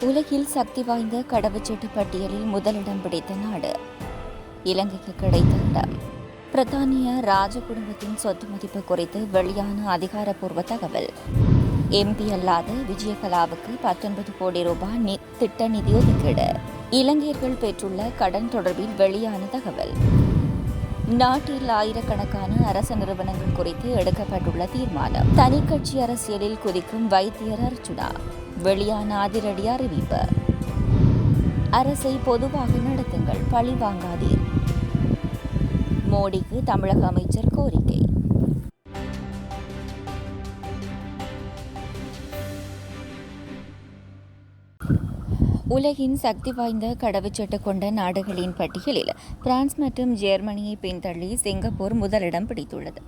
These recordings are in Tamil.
உலகில் சக்தி வாய்ந்த கடவுச்சீட்டு பட்டியலில் முதலிடம் பிடித்த நாடு. இலங்கைக்கு கிடைத்த இடம். பிரித்தானிய ராஜ குடும்பத்தின் சொத்து மதிப்பு குறித்து வெளியான அதிகாரப்பூர்வ தகவல். எம்பி அல்லாத விஜயகலாவுக்கு பத்தொன்பது கோடி ரூபாய் நி- திட்ட நிதி ஒதுக்கீடு. இலங்கையர்கள் பெற்றுள்ள கடன் தொடர்பில் வெளியான தகவல். நாட்டில் ஆயிரக்கணக்கான அரசு நிறுவனங்கள் குறித்து எடுக்கப்பட்டுள்ள தீர்மானம். தனிக்கட்சி அரசியலில் குதிக்கும் வைத்தியர் அர்ஜுனா வெளியான அதிரடி அறிவிப்பு. அரசை பொதுவாக நடத்துங்கள் பழி வாங்காதீர் மோடிக்கு தமிழக அமைச்சர் கோரிக்கை. உலகின் சக்தி வாய்ந்த கடவுச்சீட்டு கொண்ட நாடுகளின் பட்டியலில் பிரான்ஸ் மற்றும் ஜெர்மனியை பின்தள்ளி சிங்கப்பூர் முதலிடம் பிடித்துள்ளது.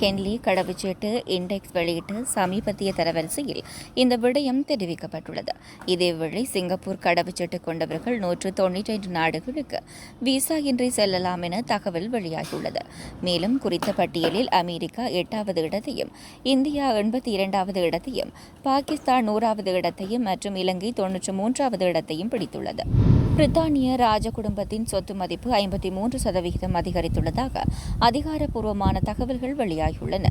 ஹென்லி கடவுச்சீட்டு இண்டெக்ஸ் வெளியிட்டு சமீபத்திய தரவரிசையில் இந்த விடயம் தெரிவிக்கப்பட்டுள்ளது. இதேவேளை சிங்கப்பூர் கடவுச்சீட்டு கொண்டவர்கள் நூற்று தொன்னூற்றி ஐந்து நாடுகளுக்கு விசா இன்றி செல்லலாம் என தகவல் வெளியாகியுள்ளது. மேலும் குறித்த பட்டியலில் அமெரிக்கா எட்டாவது இடத்தையும் இந்தியா எண்பத்தி இரண்டாவது இடத்தையும் பாகிஸ்தான் நூறாவது இடத்தையும் மற்றும் இலங்கை தொன்னூற்று மூன்றாவது இடத்தையும் பிடித்துள்ளது. பிரித்தானிய ராஜ குடும்பத்தின் சொத்து மதிப்பு ஐம்பத்தி மூன்று சதவிகிதம் அதிகரித்துள்ளதாக அதிகாரப்பூர்வமான தகவல்கள் வெளியாகியுள்ளன.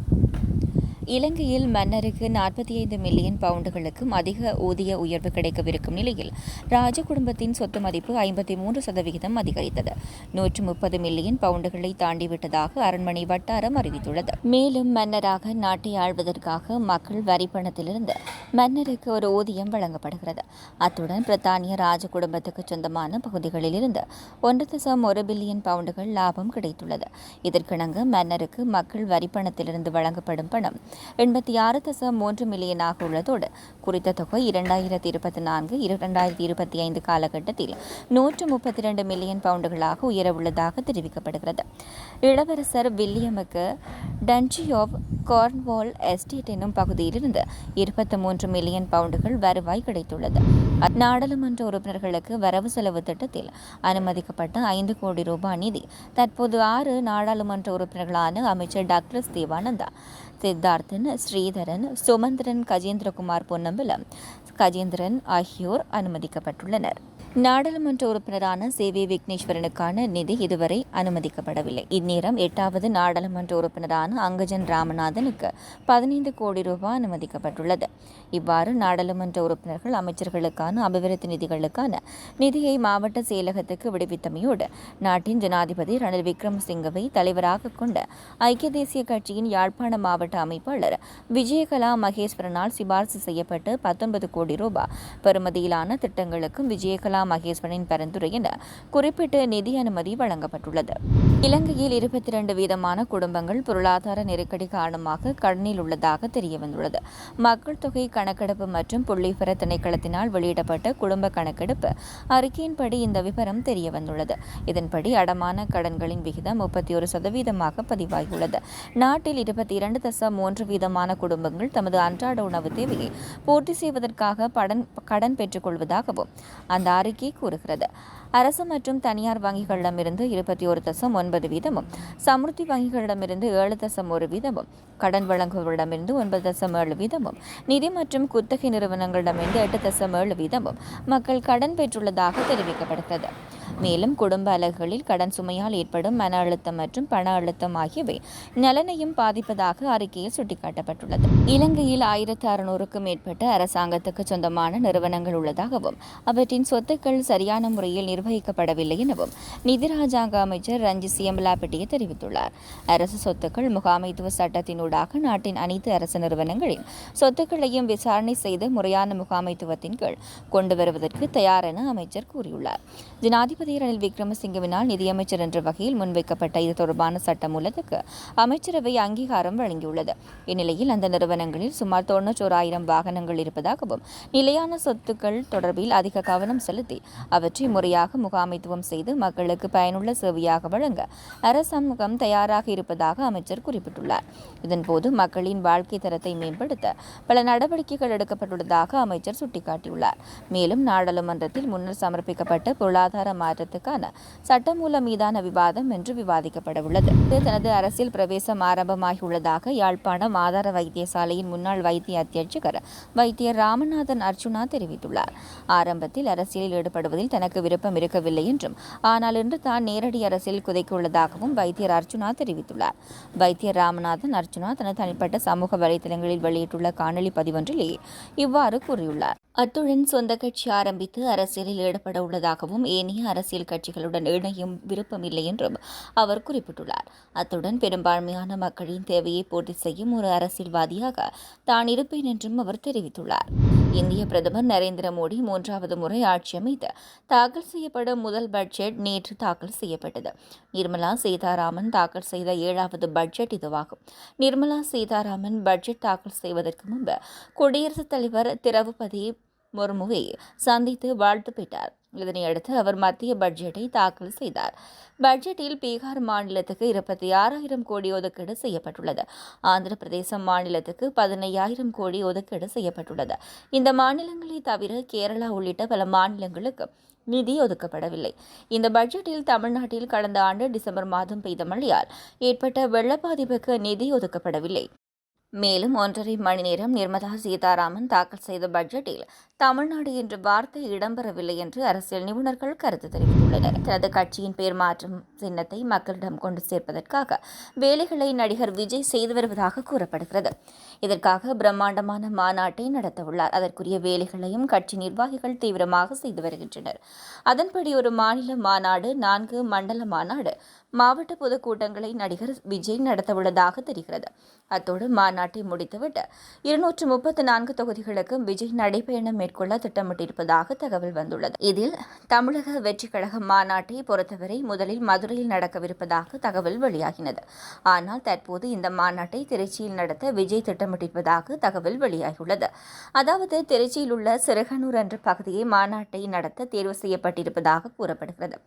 இலங்கையில் மன்னருக்கு நாற்பத்தி ஐந்து மில்லியன் பவுண்டுகளுக்கும் அதிக ஊதிய உயர்வு கிடைக்கவிருக்கும் நிலையில் ராஜ குடும்பத்தின் சொத்து மதிப்பு ஐம்பத்தி மூன்று சதவிகிதம் அதிகரித்தது. நூற்று முப்பது மில்லியன் பவுண்டுகளை தாண்டிவிட்டதாக அரண்மனை வட்டாரம் அறிவித்துள்ளது. மேலும் மன்னராக நாட்டை ஆள்வதற்காக மக்கள் வரி பணத்திலிருந்து மன்னருக்கு ஒரு ஊதியம் வழங்கப்படுகிறது. அத்துடன் பிரித்தானிய ராஜ குடும்பத்துக்கு சொந்தமான பகுதிகளில் இருந்து ஒன்று தசம் ஒரு பில்லியன் பவுண்டுகள் லாபம் கிடைத்துள்ளது. இதற்கிணங்க மன்னருக்கு மக்கள் வரி பணத்திலிருந்து வழங்கப்படும் பணம் எண்பத்தி ஆறு தசம் மூன்று மில்லியனாக உள்ளதோடு குறித்த தொகை இரண்டாயிரத்தி இருபத்தி நான்கு இரண்டாயிரத்தி இருபத்தி ஐந்து காலகட்டத்தில் நூற்று முப்பத்தி இரண்டு மில்லியன் பவுண்டுகளாக உயரவுள்ளதாக தெரிவிக்கப்படுகிறது. இளவரசர் வில்லியமுக்கு டன்ஜி ஆஃப் கார்ன்வால் எஸ்டேட் என்னும் பகுதியிலிருந்து இருபத்தி மூன்று மில்லியன் பவுண்டுகள் வருவாய் கிடைத்துள்ளது. நாடாளுமன்ற உறுப்பினர்களுக்கு வரவு செலவு திட்டத்தில் அனுமதிக்கப்பட்ட ஐந்து கோடி ரூபாய் நிதி தற்போது ஆறு நாடாளுமன்ற உறுப்பினர்களான அமைச்சர் டாக்டர் தேவானந்தா சித்தார்த்தன் ஸ்ரீதரன் சுமந்திரன் கஜேந்திரகுமார் பொன்னம்பலம் கஜேந்திரன் ஆகியோர் அனுமதிக்கப்பட்டுள்ளனர். நாடாளுமன்ற உறுப்பினரான சி. வி. விக்னேஸ்வரனுக்கான நிதி இதுவரை அனுமதிக்கப்படவில்லை. இந்நேரம் எட்டாவது நாடாளுமன்ற உறுப்பினரான அங்கஜன் ராமநாதனுக்கு பதினைந்து கோடி ரூபாய் அனுமதிக்கப்பட்டுள்ளது. இவ்வாறு நாடாளுமன்ற உறுப்பினர்கள் அமைச்சர்களுக்கான அபிவிருத்தி நிதிகளுக்கான நிதியை மாவட்ட செயலகத்துக்கு விடுவித்தமையோடு நாட்டின் ஜனாதிபதி ரணில் விக்ரமசிங்கவை தலைவராக கொண்ட ஐக்கிய தேசிய கட்சியின் யாழ்ப்பாண மாவட்ட அமைப்பாளர் விஜயகலா மகேஸ்வரனால் சிபார்சு செய்யப்பட்டு பத்தொன்பது கோடி ரூபாய் பெறுமதியிலான திட்டங்களுக்கும் விஜயகலா மகேஸ்வரனின் பரிந்துரை என குறிப்பிட்டு நிதி அனுமதி வழங்கப்பட்டுள்ளது. இலங்கையில் இருபத்தி இரண்டு வீதமான குடும்பங்கள் பொருளாதார நெருக்கடி காரணமாக கடனில் உள்ளதாக தெரியவந்துள்ளது. மக்கள் தொகை கணக்கெடுப்பு மற்றும் புள்ளிவிவர திணைக்களத்தினால் வெளியிடப்பட்ட குடும்ப கணக்கெடுப்பு அறிக்கையின்படி இந்த விவரம் தெரியவந்துள்ளது. இதன்படி அடமான கடன்களின் விகிதம் முப்பத்தி ஒரு சதவீதமாக பதிவாகியுள்ளது. நாட்டில் இருபத்தி இரண்டு தசம் மூன்று வீதமான குடும்பங்கள் தமது அன்றாட உணவு தேவையை பூர்த்தி செய்வதற்காக படன் கடன் பெற்றுக்கொள்வதாகவும் அந்த அறிக்கை கூறுகிறது. அரசு மற்றும் தனியார் வங்கிகளிடமிருந்து இருபத்தி ஒரு தசம் ஒன்பது வீதமும் சமுர்த்தி வங்கிகளிடமிருந்து ஏழு தசம் ஒரு வீதமும் கடன் வழங்குவோரிடமிருந்து ஒன்பது தசம் ஏழு வீதமும் நிதி மற்றும் குத்தகை நிறுவனங்களிடமிருந்து எட்டு தசம் ஏழு வீதமும் மக்கள் கடன் பெற்றுள்ளதாக தெரிவிக்கப்படுகிறது. மேலும் குடும்ப அலகுகளில் கடன் சுமையால் ஏற்படும் மன அழுத்தம் மற்றும் பண அழுத்தம் ஆகியவை நலனையும் பாதிப்பதாக அறிக்கையில் சுட்டிக்காட்டப்பட்டுள்ளது. இலங்கையில் ஆயிரத்து அறுநூறுக்கும் மேற்பட்ட அரசாங்கத்துக்கு சொந்தமான நிறுவனங்கள் உள்ளதாகவும் அவற்றின் சொத்துக்கள் சரியான முறையில் நிர்வகிக்கப்படவில்லை எனவும் நிதி ராஜாங்க அமைச்சர் ரஞ்சித் சியம்பலாபட்டிய தெரிவித்துள்ளார். அரசு சொத்துக்கள் முகாமைத்துவ சட்டத்தினூடாக நாட்டின் அனைத்து அரசு நிறுவனங்களின் சொத்துக்களையும் விசாரணை செய்து முறையான முகாமைத்துவத்தின் கீழ் கொண்டு வருவதற்கு தயார் என அமைச்சர் கூறியுள்ளார். ஜனாதிபதி ரணில் விக்ரமசிங்கவினால் நிதியமைச்சர் என்ற வகையில் முன்வைக்கப்பட்ட இது தொடர்பான சட்டமூலத்துக்கு அமைச்சரவை அங்கீகாரம் வழங்கியுள்ளது. இந்நிலையில் அந்த நிறுவனங்களில் சுமார் தொன்னூற்றோராயிரம் வாகனங்கள் இருப்பதாகவும் நிலையான சொத்துக்கள் தொடர்பில் அதிக கவனம் செலுத்தி அவற்றை முறையாக முகாமைத்துவம் செய்து மக்களுக்கு பயனுள்ள சேவையாக வழங்க அரசாங்கம் தயாராக இருப்பதாக அமைச்சர் குறிப்பிட்டுள்ளார். இதன்போது மக்களின் வாழ்க்கை தரத்தை மேம்படுத்த பல நடவடிக்கைகள் எடுக்கப்பட்டுள்ளதாக அமைச்சர் சுட்டிக்காட்டியுள்ளார். மேலும் நாடாளுமன்றத்தில் முன்னர் சமர்ப்பிக்கப்பட்ட பொருளாதார மாற்றத்துக்கான சட்டமூலம் மீதான விவாதம் என்று விவாதிக்கப்படவுள்ளது. இது தனது அரசியல் பிரவேசம் ஆரம்பமாகியுள்ளதாக யாழ்ப்பாணம் ஆதார வைத்தியசாலையின் முன்னாள் வைத்திய அத்தியட்சகர் வைத்தியர் ராமநாதன் அர்ச்சுனா தெரிவித்துள்ளார். ஆரம்பத்தில் அரசியலில் ஈடுபடுவதில் தனக்கு விருப்பம் இருக்கவில்லை என்றும் ஆனால் இன்று தான் நேரடி அரசியல் குதைக்க உள்ளதாகவும் வைத்தியர் அர்ச்சுனா தெரிவித்துள்ளார். வைத்தியர் ராமநாதன் அர்ச்சுனா தனது தனிப்பட்ட சமூக வலைதளங்களில் வெளியிட்டுள்ள காணொலி பதிவொன்றிலேயே இவ்வாறு கூறியுள்ளார். அத்துடன் சொந்த கட்சி ஆரம்பித்து அரசியலில் ஈடுபட உள்ளதாகவும் ஏனைய அரசியல் கட்சிகளுடன் இணையும் விருப்பமில்லை என்றும் அவர் குறிப்பிட்டுள்ளார். அத்துடன் பெரும்பான்மையான மக்களின் தேவையை பூர்த்தி செய்யும் ஒரு அரசியல்வாதியாக தான் இருப்பேன் என்றும் அவர் தெரிவித்துள்ளார். இந்திய பிரதமர் நரேந்திர மோடி மூன்றாவது முறை ஆட்சி அமைத்து தாக்கல் செய்யப்படும் முதல் பட்ஜெட் நேற்று தாக்கல் செய்யப்பட்டது. நிர்மலா சீதாராமன் தாக்கல் செய்த ஏழாவது பட்ஜெட் இதுவாகும். நிர்மலா சீதாராமன் பட்ஜெட் தாக்கல் செய்வதற்கு முன்பு குடியரசுத் தலைவர் திரௌபதி முர்முவை சந்தித்து வாழ்த்து பெற்றார். இதனையடுத்து அவர் மத்திய பட்ஜெட்டை தாக்கல் செய்தார். பட்ஜெட்டில் பீகார் மாநிலத்துக்கு இருபத்தி ஆறாயிரம் கோடி ஒதுக்கீடு செய்யப்பட்டுள்ளது. ஆந்திர பிரதேசம் மாநிலத்துக்கு பதினையாயிரம் கோடி ஒதுக்கீடு செய்யப்பட்டுள்ளது. இந்த மாநிலங்களை தவிர கேரளா உள்ளிட்ட பல மாநிலங்களுக்கு நிதி ஒதுக்கப்படவில்லை. இந்த பட்ஜெட்டில் தமிழ்நாட்டில் கடந்த ஆண்டு டிசம்பர் மாதம் பெய்த மழையால் ஏற்பட்ட வெள்ள பாதிப்புக்கு நிதி ஒதுக்கப்படவில்லை. மேலும் ஒன்றரை மணி நேரம் நிர்மலா சீதாராமன் தாக்கல் செய்த பட்ஜெட்டில் தமிழ்நாடு என்ற வார்த்தை இடம்பெறவில்லை என்று அரசியல் நிபுணர்கள் கருத்து தெரிவித்துள்ளனர். தனது கட்சியின் பேர் மாற்றம் சின்னத்தை மக்களிடம் கொண்டு சேர்ப்பதற்காக வேலைகளை நடிகர் விஜய் செய்து வருவதாக கூறப்படுகிறது. இதற்காக பிரம்மாண்டமான மாநாட்டை நடத்தவுள்ளார். அதற்குரிய வேலைகளையும் கட்சி நிர்வாகிகள் தீவிரமாக செய்து வருகின்றனர். அதன்படி ஒரு மாநில மாநாடு நான்கு மண்டல மாநாடு மாவட்ட பொதுக்கூட்டங்களை நடிகர் விஜய் நடத்தவுள்ளதாக தெரிகிறது. அத்தோடு மாநாட்டை முடித்துவிட்டு இருநூற்று முப்பத்தி நான்கு தொகுதிகளுக்கு விஜய் நடைபயணம் மேற்கொள்ள திட்டமிட்டிருப்பதாக தகவல் வந்துள்ளது. இதில் தமிழக வெற்றிக் கழக மாநாட்டை பொறுத்தவரை முதலில் மதுரையில் நடக்கவிருப்பதாக தகவல் வெளியாகினது. ஆனால் தற்போது இந்த மாநாட்டை திருச்சியில் நடத்த விஜய் திட்டமிட்டிருப்பதாக தகவல் வெளியாகியுள்ளது. அதாவது திருச்சியில் உள்ள சிறகனூர் என்ற பகுதியை மாநாட்டை நடத்த தேர்வு செய்யப்பட்டிருப்பதாக கூறப்படுகிறது.